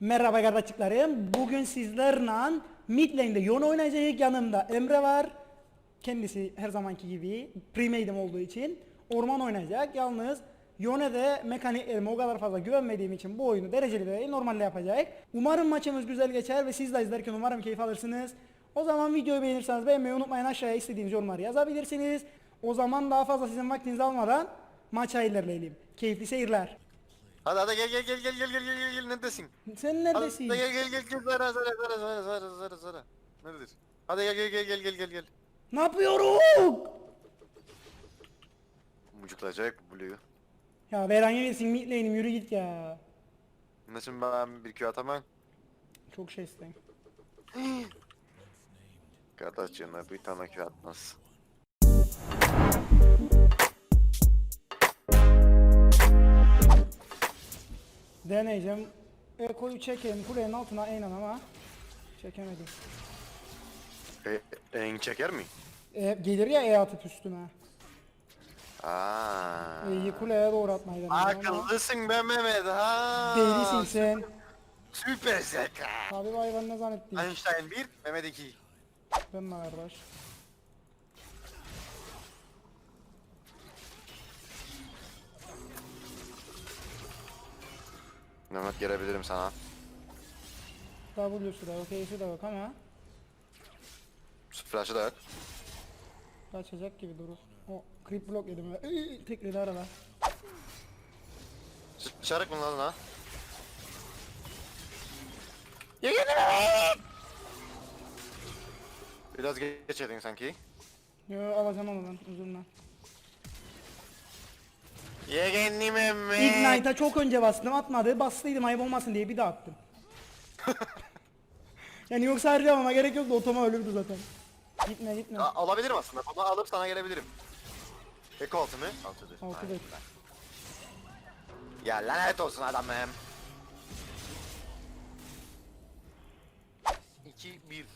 Merhaba kardeşlerim. Bugün sizlerle mid lane'de Yone oynayacak. Yanımda Emre var. Kendisi her zamanki gibi premade'im olduğu için orman oynayacak. Yalnız Yone'de mekaniklerime o kadar fazla güvenmediğim için bu oyunu dereceli değil normalde yapacak. Umarım maçımız güzel geçer ve siz de izlerken umarım keyif alırsınız. O zaman videoyu beğenirseniz beğenmeyi unutmayın aşağıya istediğiniz yorumları yazabilirsiniz. O zaman daha fazla sizin vaktinizi almadan maça ilerleyelim. Keyifli seyirler. Hadi hadi gel gel gel gel gel gel gel gel gel neredesin? Sen Hadi neredesin? gel gel gel gel zara zara zara zara zara zara zara. Nerededir? Hadi gel gel gel gel gel gel gel. Ne yapıyorum? Mucuklayacak bu Blue'yu. Ya Beren yemesin mid lane'im yürü git ya. Nasıl ben bir Q atamam? Çok şey istedim. Kardeşine bir tane Q atmaz. Deneyeceğim. Eko'yu çekeyim kulenin altına aynen ama çekemedim. E, en çeker mi? E, gelir ya E atıp üstüme. Aaa. E'yi kuleye doğru atmayı denedim ama. Akıllısın be Mehmet ha. Delisin sen. Süper zeka. Abi vay ben ne zannettim. Einstein 1, Mehmet 2. Ben de kardeş. Mehmet gelebilirim sana. W'su da yok, E'si de yok ama Flash'ı da yok. kaçacak gibi durur. O creep block yedim ya. Iy, Tekledi arada. Sıçarık mı lan ha? Biraz geç edin sanki. Yo alacağım onu ben üzülme. Yegenli Mehmet. Ignite'a çok önce bastım atmadı. Bastıydım ayıp olmasın diye bir daha attım. yani yoksa harcamama gerek yoktu otoma ölürdü zaten. Gitme gitme. A- alabilirim aslında. Bunu alıp sana gelebilirim. Eko altı mı? Altıdır. Altı değil. Ya lanet olsun adamım. 2 1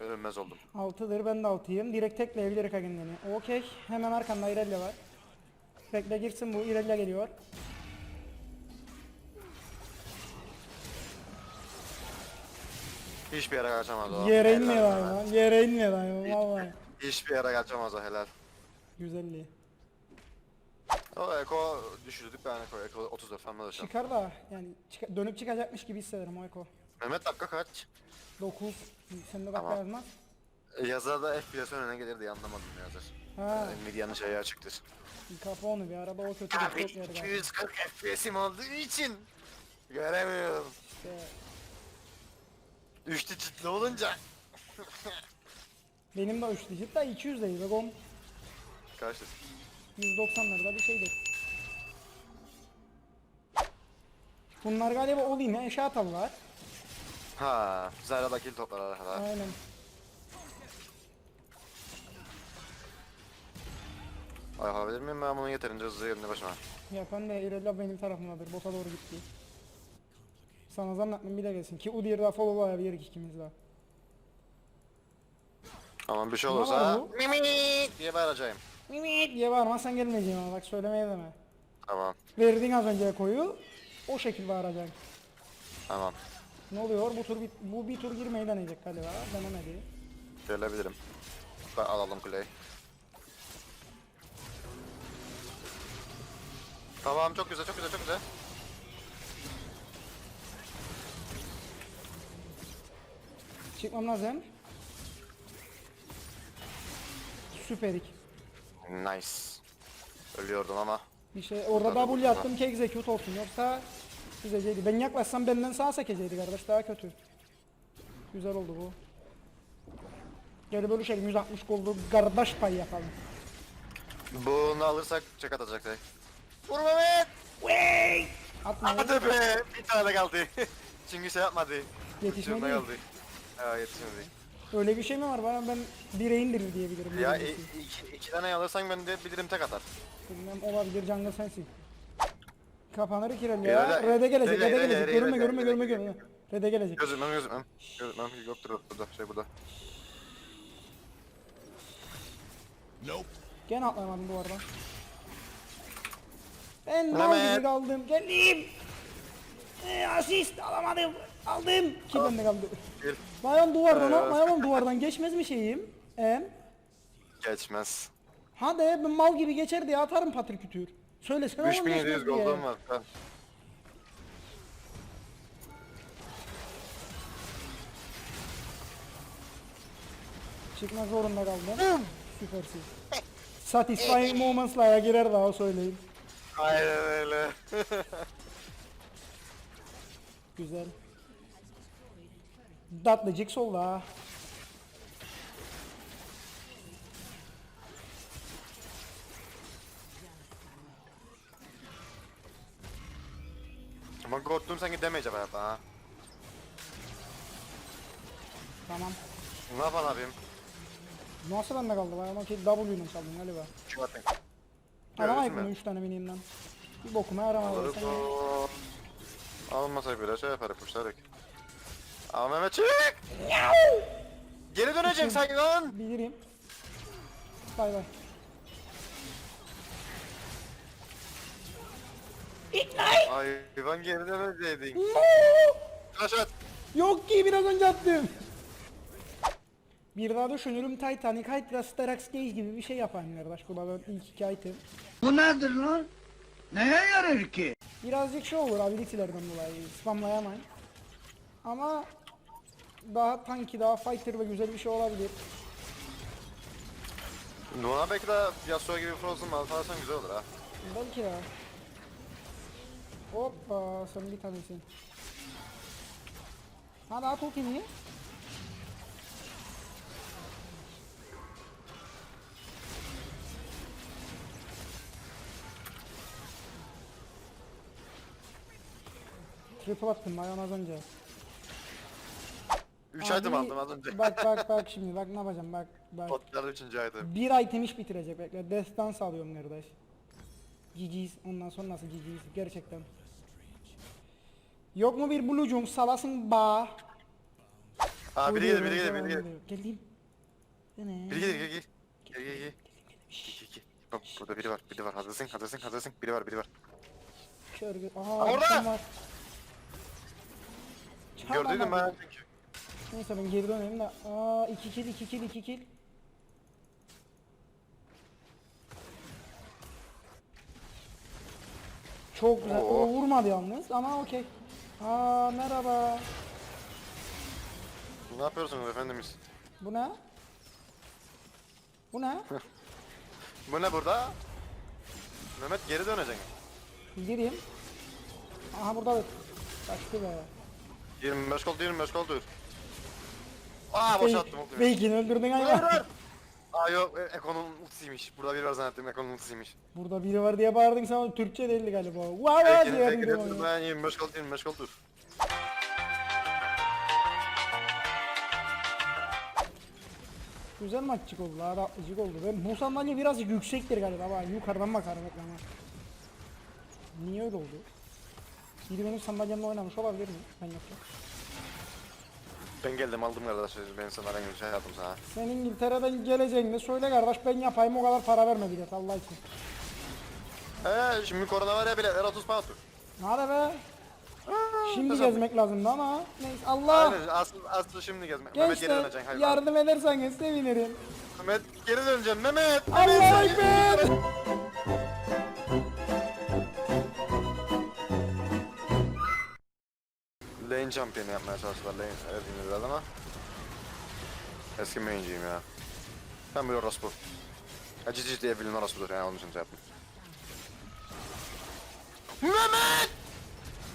Ölmez oldum. Altıdır ben de altıyım. Direkt tekleyebilir kendini. Okey. Hemen arkanda İrelia var. Bekle girsin bu. İrelia geliyor. Hiçbir yere kaçamaz o. Yere Helal inmiyor Mehmet. hayvan. Yere inmiyor hayvan. Vallahi. Hiçbir yere kaçamaz o helal. Güzelliği. O Eko düşürdük ben Eko. Eko 34 falan da şu an. Çıkar da yani çıka- dönüp çıkacakmış gibi hissederim o Eko. Mehmet dakika kaç? 9. Sen de dakika Tamam. yazmaz. Yazarda FPS önüne gelir diye anlamadım yazar. Ha. Nvidia'nın şeyi açıktır. Kapı onu bir arada o kötü Abi bir yerde. 240 FPS'im olduğu için göremiyorum. İşte 3 digitli olunca benim de 3 digit de 200 değil. Begom kaçtır? 190'larda bir şeydir. Bunlar galiba all in eşya atarlar. Ha, Zara da kill toplar arkadaşlar. Aynen. Ay yapabilir miyim ben bunu yeterince hızlı yerine başıma? Yapan da İrelia benim tarafımdadır. Bota doğru gitti. Sana zannetmem bir de gelsin. Ki Udyr daha follow ayabilir ikimiz daha. Aman bir şey Ne olursa var bu? Diye bağıracağım. Mimit diye bağırmazsan gelmeyeceğim ama bak söylemeye deme. Tamam, Verdin az önce koyu. O şekil bağıracaksın. tamam. Ne oluyor? Bu tur bir, bu bir tur girmeyi deneyecek galiba. Denemedi. Gelebilirim. Ben alalım kuleyi. Tamam çok güzel çok güzel çok güzel. Çıkmam lazım. Süperik. Nice. Ölüyordum ama. Bir şey orada W attım ki execute olsun yoksa güzelceydi. Ben yaklaşsam benden sağa sekeceydi kardeş daha kötü. Güzel oldu bu. Gel bölüşelim 160 goldu kardeş pay yapalım. Bunu alırsak çek atacak tek. Vur Mehmet! Atmayın. Hadi be! Bir tane kaldı. Çünkü şey yapmadı. Yetişmedi mi? kaldı. Ha yetişmedi. Öyle bir şey mi var? Bana ben bire indirir diyebilirim. Ya i- şey. iki, iki tane alırsan ben de bilirim tek atar. Bilmem olabilir jungle sensin. Kapanır kirel Ya ya. Red'e gelecek, Rede, gelecek. Görünme, görünme, görünme, görünme. Red'e gelecek. Gözümem gözümem. Gözümem yoktur burada şey burada. Gene atlayamadım bu arada. Ben mal gibi kaldım. Geleyim. Ee, asist alamadım. Aldım. Kim bende kaldı? Gel. Mayan duvardan, Evet. mayan duvardan geçmez mi şeyim? Em? Geçmez. Hadi ben mal gibi geçer diye atarım patrikütür. Söylesene oğlum 3700 geçmez diye. gold'um var. Ben. Çıkmak zorunda kaldım. Süpersin. Satisfying moments'lara girer daha söyleyeyim. Aynen öyle. Güzel. Datlıcık solda. Ama korktum sanki demeyeceğim hayatta ha. Tamam. Ne yapalım abim? Nasıl bende kaldı? Ben ama ki W'yle çaldım galiba. Şu atın. Aramayıp mi? bunu 3 tane minimden. Bir bokuma yaramadı. Alırız o. Almasak bile şey yaparız kuşlarık. Ama Mehmet çık! Geri döneceksin sanki lan! Bilirim. Bay bay. Hayvan geri döneceydin. Flash at! Yok ki biraz önce attım. Bir daha düşünürüm Titanic, Hydra, Starax Gage gibi bir şey yapayım kardeş. Bu da ilk iki item. Bu nedir lan? Neye yarar ki? Birazcık şey olur ability'lerden dolayı spamlayamayın. Ama daha tanki, daha fighter ve güzel bir şey olabilir. Nuna belki de Yasuo gibi Frozen mal alsan güzel olur ha. Belki de. Hoppa sen bir tanesin. Hadi at ultini. Triple attım bayan az önce. 3 Abi, item aldım az önce. Bak bak bak şimdi bak ne yapacağım bak bak. Potlar 3. item. Bir item iş bitirecek bekle. Destans alıyorum kardeş. GG's ondan sonra nasıl GG's gerçekten. Yok mu bir blucum salasın ba. Aa biri gelir biri gelir biri gelir. Geldim. Ne? Biri gelir gel gel. Gel gel. Bak burada biri var biri var hazırsın hazırsın hazırsın biri var biri var. Kör Aha Orada! var. Gördüydün Çarpma ben bak. Neyse ben geri döneyim de. Aa 2 kill 2 kill 2 kill. Çok güzel. Oo. O vurmadı yalnız ama okey. Aa merhaba. Ne yapıyorsunuz efendimiz? Bu ne? Bu ne? Bu ne burada? Mehmet geri döneceksin. Gireyim. Aha burada da kaçtı be. 25 gol 25 gol dur. Aa boşalttım ultimi. Belki öldürdün Hayır hayvan. hayır. Aa yok e, Eko'nun ultisiymiş. Burada biri var zannettim Eko'nun ultisiymiş. Burada biri var diye bağırdın sen Türkçe değildi galiba. Wow Belki diye belki yardımcı de oldu. ben 25 gol 25 gol dur. Güzel maççık oldu, ha, rahatlıcık oldu. Ben bu sandalye biraz yüksektir galiba. Bak yukarıdan bakarım ekrana. Niye öyle oldu? Biri benim sandalyemle oynamış olabilir mi? Ben yapacağım. Ben geldim aldım kardeş. Ben sana rengi şey yaptım sana. Sen İngiltere'den geleceğini söyle kardeş ben yapayım o kadar para verme bilet Allah için. Eee şimdi korona var ya biletler 30 pound. Hadi be. Şimdi Hesap- gezmek lazımdı ama neyse Allah. Aynen asıl, asıl şimdi gezmek. Mehmet geri Gençler döneceksin hayvan. yardım ederseniz sevinirim. Mehmet geri döneceğim Mehmet. Allah Ekber. Lane şampiyonu yapmaya çalıştılar lane biraz ama. Eski main'ciyim ya. Ben bir orospu. Ha cici diye bilin orospudur yani onun için şey yaptım. Mehmet!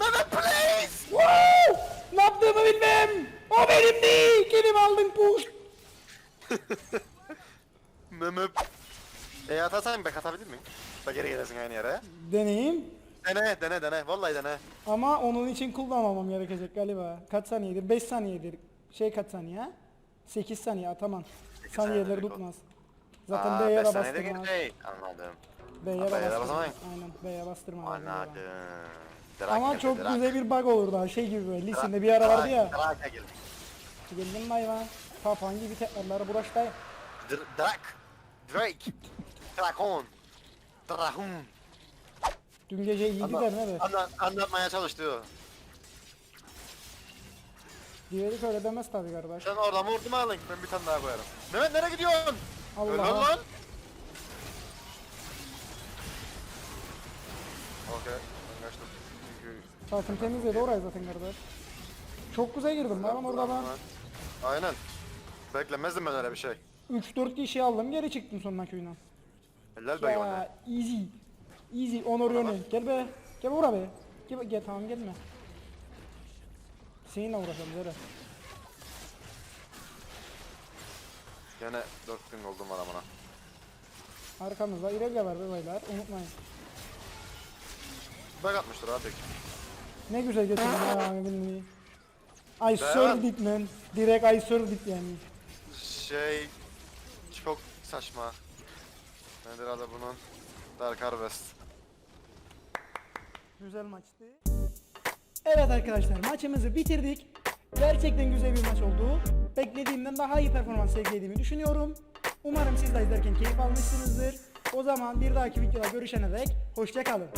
Mehmet please! Woo! Ne yaptığımı bilmem. O benim değil. Kelime aldın push. Mehmet. E atarsan bek atabilir miyim? Bak geri gelirsin aynı yere. Deneyim. Dene dene dene vallahi dene. Ama onun için kullanmamam gerekecek galiba. Kaç saniyedir? 5 saniyedir. Şey kaç saniye ha? 8 saniye atamam. Saniyeleri saniyelik tutmaz. Zaten Aa, B'ye de beş saniyede bastırmaz. gidecek. Anladım. B'ye Ha, de B'ye de bastırmaz. basamayın. Aynen B'ye bastırmaz. Anladım. Ama Drake çok Drake. güzel bir bug olur daha şey gibi böyle. Lisin'de bir ara vardı ya. Drake geldi. Geldim hayvan? Papağan gibi tekrarları bulaştayım. Dr- Drake. Drake. Drakon. Drahun. Dün gece iyiydi Anla, de ne anla, anlatmaya çalıştı o. Diğeri şöyle demez tabi kardeş. Sen oradan vurdum alın. Ben bir tane daha koyarım. Mehmet nereye gidiyorsun? Allah Öl lan Allah. lan. Okey. Ben kaçtım. Çünkü... Çarpın temizledi orayı zaten kardeş. Çok güzel girdim lan orada ben. Aynen. Beklemezdim ben öyle bir şey. 3-4 kişi aldım geri çıktım sonuna köyünden. Helal be. Ya easy. Easy onur yönü. Gel be. Gel buraya be. Gel, gel tamam gelme. Seninle uğraşalım Zara. Gene 4 gün oldum var amına. Arkamızda İrelia var be beyler unutmayın. Bak atmıştır ha tek. Ne güzel getirdin bilmeyi. I served it man. Direkt I served it yani. Şey... Çok saçma. Nedir adı bunun? Dark Harvest. Güzel maçtı. Evet arkadaşlar maçımızı bitirdik. Gerçekten güzel bir maç oldu. Beklediğimden daha iyi performans sergilediğimi düşünüyorum. Umarım siz de izlerken keyif almışsınızdır. O zaman bir dahaki videoda görüşene dek hoşçakalın.